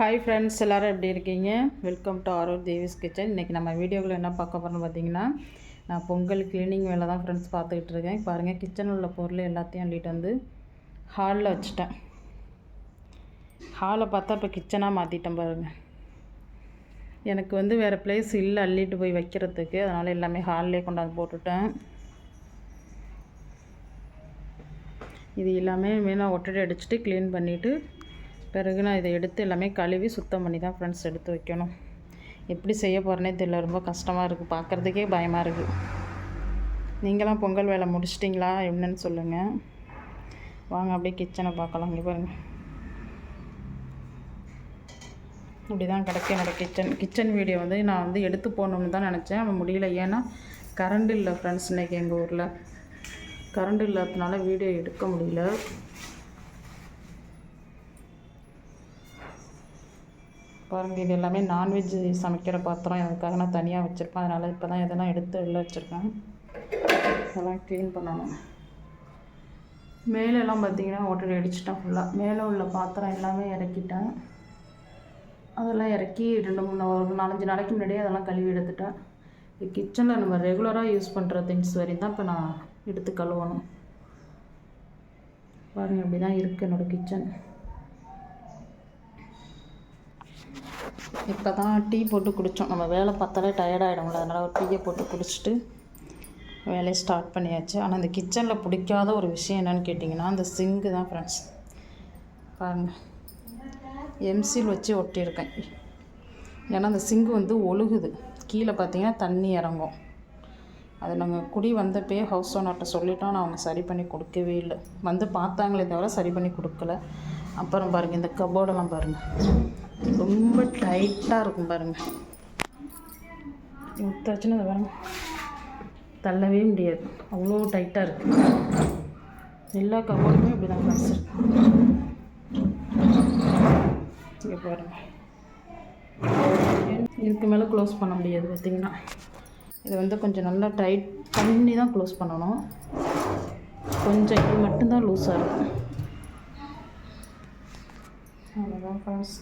Hi friends எல்லோரும் எப்படி இருக்கீங்க? Welcome to Aarur Devi's kitchen இன்றைக்கி நம்ம வீடியோவில் என்ன பார்க்க போகிறோம்னு பார்த்தீங்கன்னா நான் பொங்கல் க்ளீனிங் வேலை தான் ஃப்ரெண்ட்ஸ் பார்த்துக்கிட்டு இருக்கேன். பாருங்கள் கிச்சனில் உள்ள பொருள் எல்லாத்தையும் அள்ளிட்டு வந்து ஹாலில் வச்சுட்டேன். ஹாலை பார்த்தா இப்போ கிச்சனாக மாற்றிட்டேன் பாருங்கள் எனக்கு வந்து வேறு பிளேஸ் இல்லை அள்ளிட்டு போய் வைக்கிறதுக்கு. அதனால் எல்லாமே ஹாலிலே கொண்டாந்து போட்டுட்டேன். இது எல்லாமே மெயினாக ஒட்டடை அடிச்சுட்டு க்ளீன் பண்ணிவிட்டு பிறகு நான் இதை எடுத்து எல்லாமே கழுவி சுத்தம் பண்ணி தான் ஃப்ரெண்ட்ஸ் எடுத்து வைக்கணும். எப்படி செய்ய போகிறேனே தெரியல ரொம்ப கஷ்டமாக இருக்குது பார்க்குறதுக்கே பயமாக இருக்குது நீங்களாம் பொங்கல் வேலை முடிச்சிட்டிங்களா? என்னன்னு சொல்லுங்கள் வாங்க அப்படியே கிச்சனை பார்க்கலாம். இங்கே பாருங்கள் இப்படி தான் கிடக்கு என்னோடய கிச்சன் கிச்சன் வீடியோ வந்து நான் வந்து எடுத்து போகணுன்னு தான் நினச்சேன். அவன் முடியல. ஏன்னா கரண்ட் இல்லை ஃப்ரெண்ட்ஸ் இன்றைக்கி எங்கள் ஊரில். கரண்ட் இல்லாததுனால வீடியோ எடுக்க முடியல. பாருங்கள் இது எல்லாமே நான்வெஜ் சமைக்கிற பாத்திரம். அதுக்காக நான் தனியாக வச்சுருப்பேன். அதனால் இப்போ தான் இதெல்லாம் எடுத்து வெளில வச்சுருக்கேன். இதெல்லாம் க்ளீன் பண்ணணும். மேலெல்லாம் பார்த்தீங்கன்னா ஓட்டடி அடிச்சிட்டேன் ஃபுல்லாக மேலே உள்ள பாத்திரம் எல்லாமே இறக்கிட்டேன். அதெல்லாம் இறக்கி ரெண்டு மூணு ஒரு நாலஞ்சு நாளைக்கு முன்னாடியே அதெல்லாம் கழுவி எடுத்துட்டேன். கிச்சனில் நம்ம ரெகுலராக யூஸ் பண்ணுற திங்ஸ் வரையும் தான் இப்போ நான் எடுத்து கழுவணும். பாருங்கள் இப்படி தான் இருக்குது என்னோடய கிச்சன் இப்போ தான் டீ போட்டு குடித்தோம் நம்ம வேலை பார்த்தாலே டயர்டாகிடும்ல அதனால் ஒரு டீயை போட்டு குடிச்சிட்டு வேலையை ஸ்டார்ட் பண்ணியாச்சு. ஆனால் இந்த கிச்சனில் பிடிக்காத ஒரு விஷயம் என்னென்னு கேட்டிங்கன்னா அந்த சிங்கு தான் ஃப்ரெண்ட்ஸ் பாருங்கள் எம்சில் வச்சு ஒட்டியிருக்கேன். ஏன்னா அந்த சிங்கு வந்து ஒழுகுது. கீழே பார்த்தீங்கன்னா தண்ணி இறங்கும். அது நாங்கள் குடி வந்தப்பே ஹவுஸ் ஓனர்கிட்ட சொல்லிட்டோம். நான் அவங்க சரி பண்ணி கொடுக்கவே இல்லை. வந்து பார்த்தாங்களே தவிர சரி பண்ணி கொடுக்கல. அப்புறம் பாருங்கள் இந்த கபோர்டெல்லாம் பாருங்கள் ரொம்ப டைட்டாக இருக்கும் பாருங்கள் ஊற்றாச்சுன்னா அதை பாருங்கள் தள்ளவே முடியாது. அவ்வளோ டைட்டாக இருக்குது எல்லா கபோர்டுமே இப்படி தான் காசு இங்கே பாருங்கள் இதுக்கு மேலே க்ளோஸ் பண்ண முடியாது பார்த்திங்கன்னா இதை வந்து கொஞ்சம் நல்லா டைட் பண்ணி தான் க்ளோஸ் பண்ணணும். கொஞ்சம் இது மட்டும்தான் லூஸாக இருக்கும். அவ்வளோதான் ஃபாஸ்ட்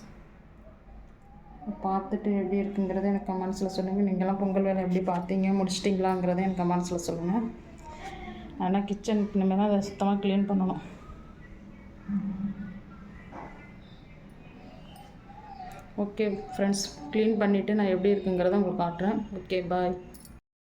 பார்த்துட்டு எப்படி இருக்குங்கிறத எனக்கு கமெண்ட்ஸில் சொல்லுங்கள் நீங்களாம் பொங்கல் வேலை எப்படி பார்த்தீங்க? முடிச்சிட்டிங்களாங்கிறத எனக்கு கமெண்ட்ஸில் சொல்லுங்கள் ஆனால் கிச்சன் இனிமேல் தான் அதை சுத்தமாக க்ளீன் பண்ணணும். ஓகே ஃப்ரெண்ட்ஸ் க்ளீன் பண்ணிவிட்டு நான் எப்படி இருக்குங்கிறத உங்களுக்கு காட்டுறேன். Okay bye